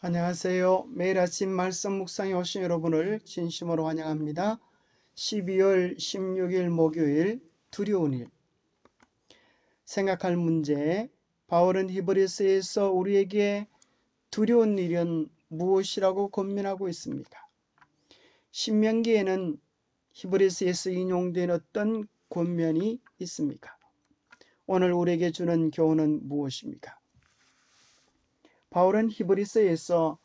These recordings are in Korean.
안녕하세요. 매일 아침 말씀 묵상에 오신 여러분을 진심으로 환영합니다. 12월 16일 목요일 두려운 일 생각할 문제 바울은 히브리스에서 우리에게 두려운 일은 무엇이라고 고민하고 있습니까? 신명기에는 히브리스에서 인용된 어떤 권면이 있습니까? 오늘 우리에게 주는 교훈은 무엇입니까? 바울은 히브리서에서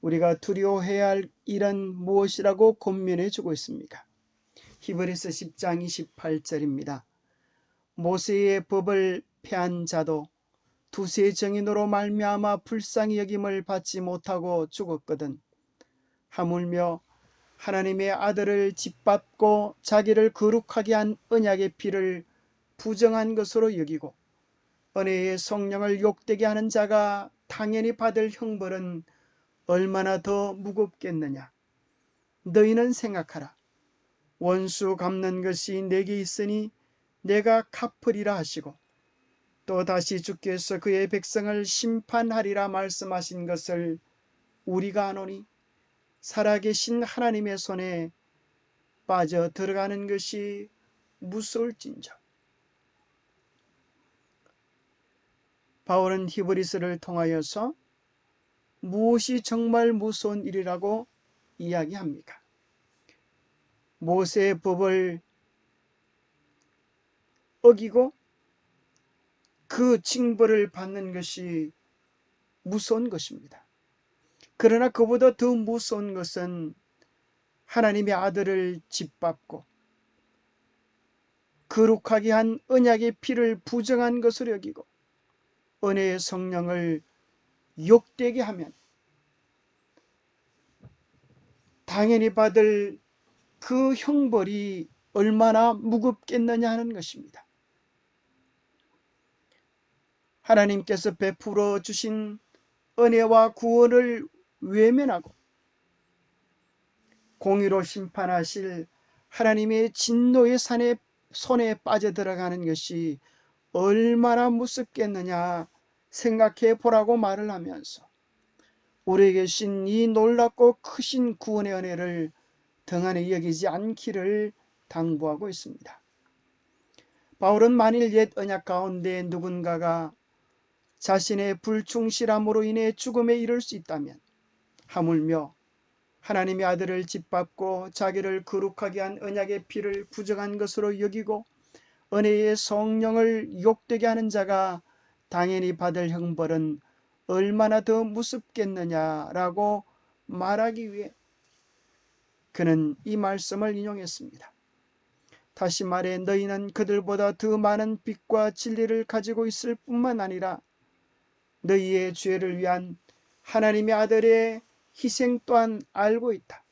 우리가 두려워해야 할 일은 무엇이라고 권면해 주고 있습니까? 히브리서 10장 28절입니다. 모세의 법을 폐한 자도 두세 정인으로 말미암아 불쌍히 여김을 받지 못하고 죽었거든. 하물며 하나님의 아들을 짓밟고 자기를 거룩하게 한 언약의 피를 부정한 것으로 여기고 은혜의 성령을 욕되게 하는 자가 당연히 받을 형벌은 얼마나 더 무겁겠느냐. 너희는 생각하라. 원수 갚는 것이 내게 있으니 내가 갚으리라 하시고 또 다시 주께서 그의 백성을 심판하리라 말씀하신 것을 우리가 아노니 살아계신 하나님의 손에 빠져 들어가는 것이 무서울진저. 바울은 히브리스를 통하여서 무엇이 정말 무서운 일이라고 이야기합니까? 모세의 법을 어기고 그 징벌을 받는 것이 무서운 것입니다. 그러나 그보다 더 무서운 것은 하나님의 아들을 짓밟고 거룩하게 한 언약의 피를 부정한 것을 여기고 은혜의 성령을 욕되게 하면 당연히 받을 그 형벌이 얼마나 무겁겠느냐 하는 것입니다. 하나님께서 베풀어 주신 은혜와 구원을 외면하고 공의로 심판하실 하나님의 진노의 산에 손에 빠져들어가는 것이 얼마나 무섭겠느냐 생각해 보라고 말을 하면서 우리에게 신 이 놀랍고 크신 구원의 은혜를 등한히 여기지 않기를 당부하고 있습니다. 바울은 만일 옛 언약 가운데 누군가가 자신의 불충실함으로 인해 죽음에 이를 수 있다면 하물며 하나님의 아들을 짓밟고 자기를 거룩하게 한 언약의 피를 부정한 것으로 여기고 은혜의 성령을 욕되게 하는 자가 당연히 받을 형벌은 얼마나 더 무섭겠느냐라고 말하기 위해 그는 이 말씀을 인용했습니다. 다시 말해 너희는 그들보다 더 많은 빛과 진리를 가지고 있을 뿐만 아니라 너희의 죄를 위한 하나님의 아들의 희생 또한 알고 있다.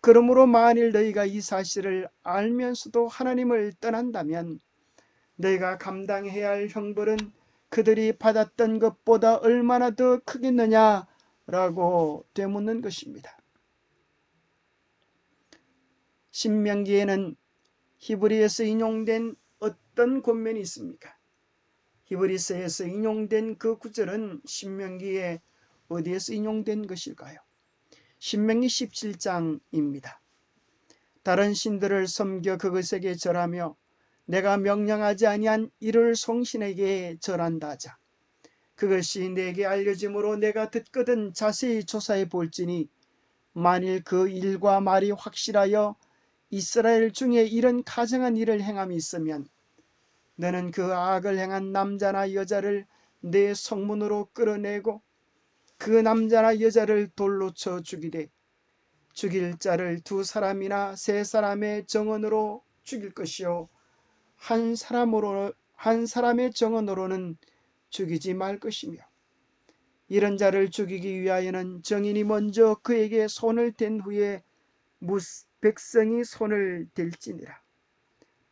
그러므로 만일 너희가 이 사실을 알면서도 하나님을 떠난다면 너희가 감당해야 할 형벌은 그들이 받았던 것보다 얼마나 더 크겠느냐 라고 되묻는 것입니다. 신명기에는 히브리에서 인용된 어떤 권면이 있습니까? 히브리서에서 인용된 그 구절은 신명기에 어디에서 인용된 것일까요? 신명기 17장입니다. 다른 신들을 섬겨 그것에게 절하며 내가 명령하지 아니한 이를 송신에게 절한다 하자. 그것이 내게 알려짐으로 내가 듣거든 자세히 조사해 볼지니 만일 그 일과 말이 확실하여 이스라엘 중에 이런 가정한 일을 행함이 있으면 너는 그 악을 행한 남자나 여자를 내 성문으로 끌어내고 그 남자나 여자를 돌로 쳐 죽이되 죽일 자를 두 사람이나 세 사람의 정언으로 죽일 것이요 한 사람으로 한 사람의 정언으로는 죽이지 말 것이며 이런 자를 죽이기 위하여는 정인이 먼저 그에게 손을 댄 후에 백성이 손을 댈지니라.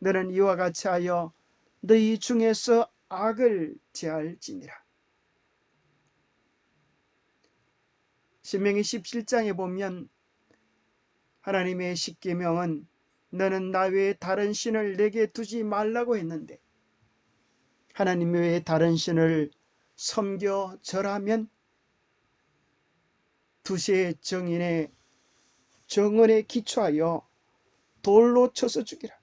너는 이와 같이 하여 너희 중에서 악을 제할지니라. 신명기 17장에 보면 하나님의 십계명은 너는 나 외에 다른 신을 내게 두지 말라고 했는데 하나님 외에 다른 신을 섬겨 절하면 두세 정인의 정언에 기초하여 돌로 쳐서 죽이라.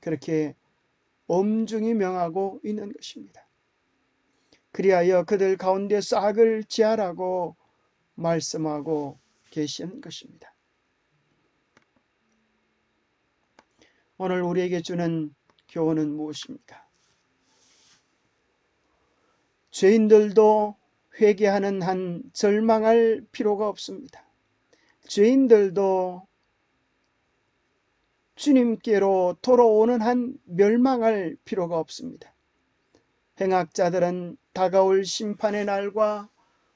그렇게 엄중히 명하고 있는 것입니다. 그리하여 그들 가운데 싹을 지하라고 말씀하고 계시는 것입니다. 오늘 우리에게 주는 교훈은 무엇입니까? 죄인들도 회개하는 한 절망할 필요가 없습니다. 죄인들도 주님께로 돌아오는 한 멸망할 필요가 없습니다. 행악자들은 다가올 심판의 날과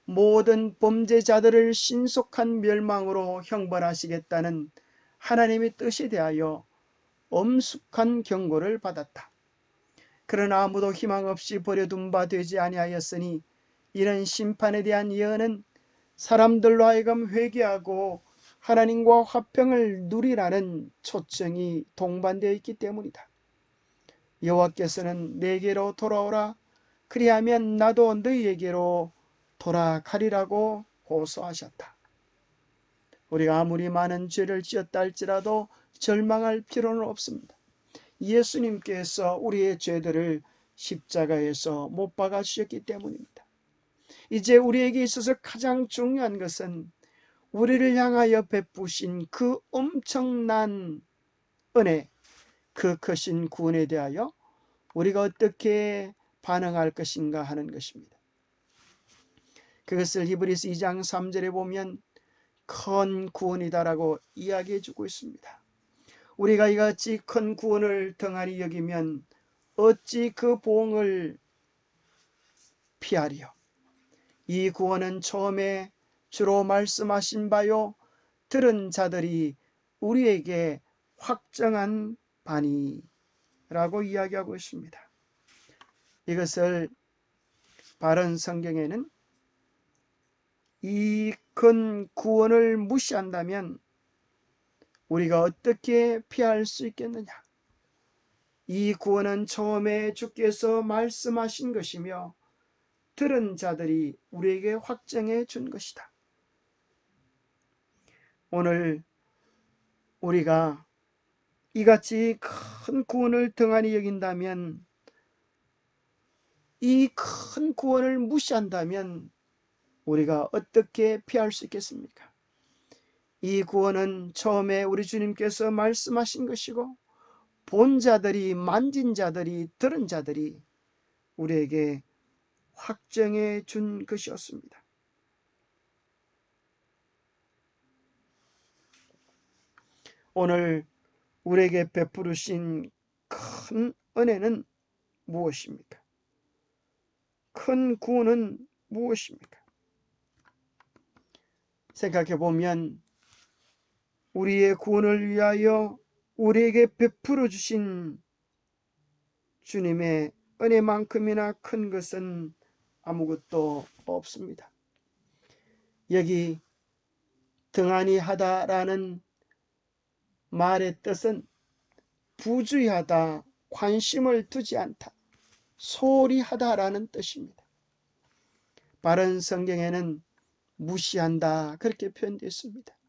모든 범죄자들을 신속한 멸망으로 형벌하시겠다는 하나님의 뜻에 대하여 엄숙한 경고를 받았다. 그러나 아무도 희망 없이 버려둔 바 되지 아니하였으니 이런 심판에 대한 예언은 사람들로 하여금 회개하고 하나님과 화평을 누리라는 초청이 동반되어 있기 때문이다. 여호와께서는 내게로 돌아오라 그리하면 나도 너희에게로 돌아가리라고 호소하셨다. 우리가 아무리 많은 죄를 지었다 할지라도 절망할 필요는 없습니다. 예수님께서 우리의 죄들을 십자가에서 못 박아 주셨기 때문입니다. 이제 우리에게 있어서 가장 중요한 것은 우리를 향하여 베푸신 그 엄청난 은혜, 그 크신 구원에 대하여 우리가 어떻게 반응할 것인가 하는 것입니다. 그것을 히브리스 2장 3절에 보면 큰 구원이다라고 이야기해 주고 있습니다. 우리가 이같이 큰 구원을 등한히 여기면 어찌 그 보응을 피하리요? 이 구원은 처음에 주로 말씀하신 바요 들은 자들이 우리에게 확정한 바니라고 이야기하고 있습니다. 이것을 바른 성경에는 이 큰 구원을 무시한다면 우리가 어떻게 피할 수 있겠느냐? 이 구원은 처음에 주께서 말씀하신 것이며 들은 자들이 우리에게 확정해 준 것이다. 오늘 우리가 이같이 큰 구원을 등한히 여긴다면 이 큰 구원을 무시한다면 우리가 어떻게 피할 수 있겠습니까? 이 구원은 처음에 우리 주님께서 말씀하신 것이고 본 자들이 만진 자들이 들은 자들이 우리에게 확정해 준 것이었습니다. 오늘 우리에게 베푸르신 큰 은혜는 무엇입니까? 큰 구원은 무엇입니까? 생각해 보면 우리의 구원을 위하여 우리에게 베풀어 주신 주님의 은혜만큼이나 큰 것은 아무것도 없습니다. 여기 등한히 하다라는 말의 뜻은 부주의하다, 관심을 두지 않다, 소홀히 하다라는 뜻입니다. 바른 성경에는 무시한다 그렇게 표현되어 있습니다.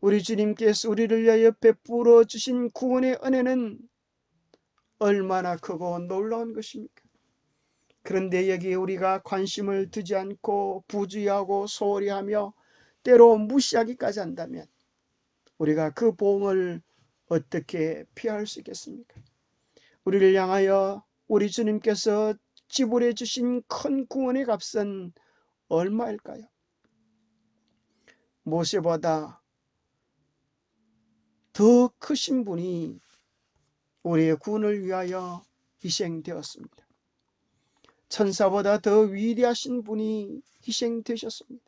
우리 주님께서 우리를 위하여 베풀어 주신 구원의 은혜는 얼마나 크고 놀라운 것입니까? 그런데 여기에 우리가 관심을 두지 않고 부주의하고 소홀히 하며 때로 무시하기까지 한다면 우리가 그 보응을 어떻게 피할 수 있겠습니까? 우리를 향하여 우리 주님께서 지불해 주신 큰 구원의 값은 얼마일까요? 모세보다 더 크신 분이 우리의 구원을 위하여 희생되었습니다. 천사보다 더 위대하신 분이 희생되셨습니다.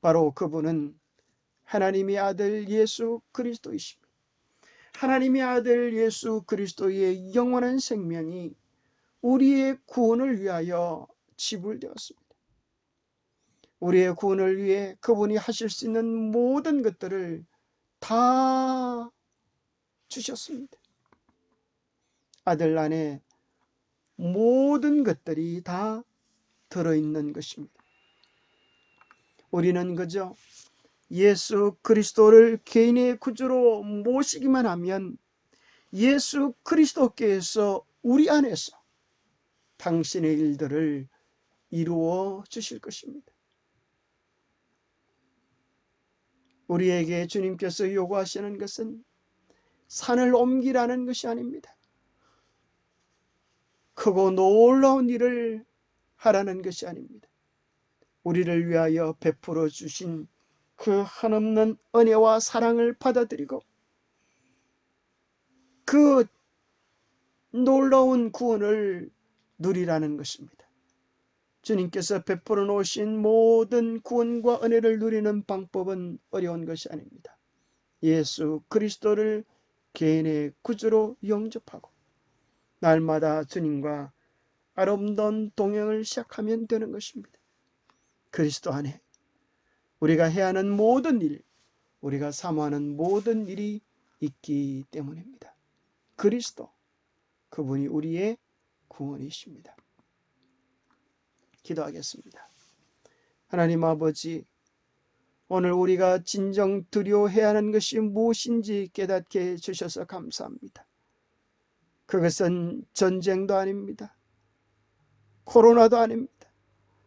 바로 그분은 하나님의 아들 예수 그리스도이십니다. 하나님의 아들 예수 그리스도의 영원한 생명이 우리의 구원을 위하여 지불되었습니다. 우리의 구원을 위해 그분이 하실 수 있는 모든 것들을 다 주셨습니다. 아들 안에 모든 것들이 다 들어있는 것입니다. 우리는 그저 예수 그리스도를 개인의 구주로 모시기만 하면 예수 그리스도께서 우리 안에서 당신의 일들을 이루어 주실 것입니다. 우리에게 주님께서 요구하시는 것은 산을 옮기라는 것이 아닙니다. 크고 놀라운 일을 하라는 것이 아닙니다. 우리를 위하여 베풀어 주신 그 한없는 은혜와 사랑을 받아들이고 그 놀라운 구원을 누리라는 것입니다. 주님께서 베풀어 놓으신 모든 구원과 은혜를 누리는 방법은 어려운 것이 아닙니다. 예수 그리스도를 개인의 구주로 영접하고 날마다 주님과 아름다운 동행을 시작하면 되는 것입니다. 그리스도 안에 우리가 해야 하는 모든 일, 우리가 사모하는 모든 일이 있기 때문입니다. 그리스도, 그분이 우리의 구원이십니다. 기도하겠습니다. 하나님 아버지, 오늘 우리가 진정 두려워해야 하는 것이 무엇인지 깨닫게 해 주셔서 감사합니다. 그것은 전쟁도 아닙니다. 코로나도 아닙니다.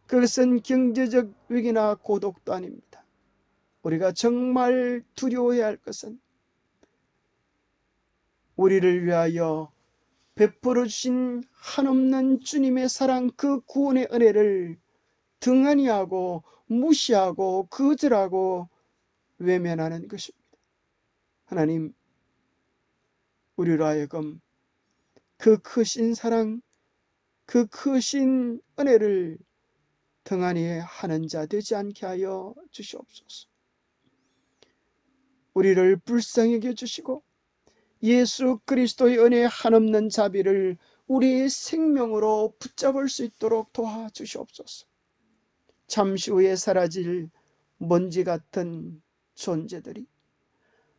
그것은 경제적 위기나 고독도 아닙니다. 우리가 정말 두려워해야 할 것은 우리를 위하여 베풀어 주신 한없는 주님의 사랑 그 구원의 은혜를 등한히 하고 무시하고 거절하고 외면하는 것입니다. 하나님, 우리로 하여금 그 크신 사랑, 그 크신 은혜를 등한히 하는 자 되지 않게 하여 주시옵소서. 우리를 불쌍히 여겨 주시고 예수 그리스도의 은혜 한없는 자비를 우리의 생명으로 붙잡을 수 있도록 도와주시옵소서. 잠시 후에 사라질 먼지 같은 존재들이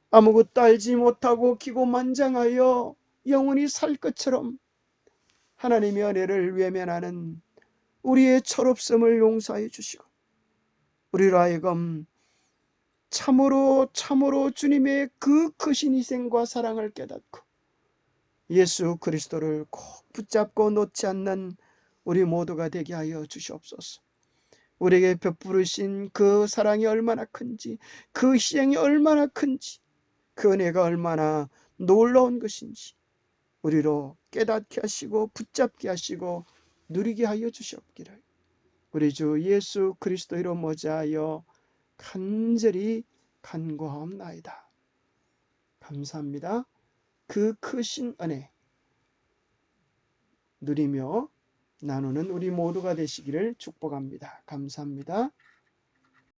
아무것도 알지 못하고 기고만장하여 영원히 살 것처럼 하나님의 은혜를 외면하는 우리의 철없음을 용서해 주시고 우리로 하여금 참으로 참으로 주님의 그 크신 희생과 사랑을 깨닫고 예수 그리스도를 꼭 붙잡고 놓지 않는 우리 모두가 되게 하여 주시옵소서. 우리에게 베푸르신 그 사랑이 얼마나 큰지, 그 희생이 얼마나 큰지, 그 은혜가 얼마나 놀라운 것인지 우리로 깨닫게 하시고 붙잡게 하시고 누리게 하여 주시옵기를 우리 주 예수 그리스도 이름 모자하여 간절히 간구하옵나이다. 감사합니다. 그 크신 은혜 누리며 나누는 우리 모두가 되시기를 축복합니다. 감사합니다.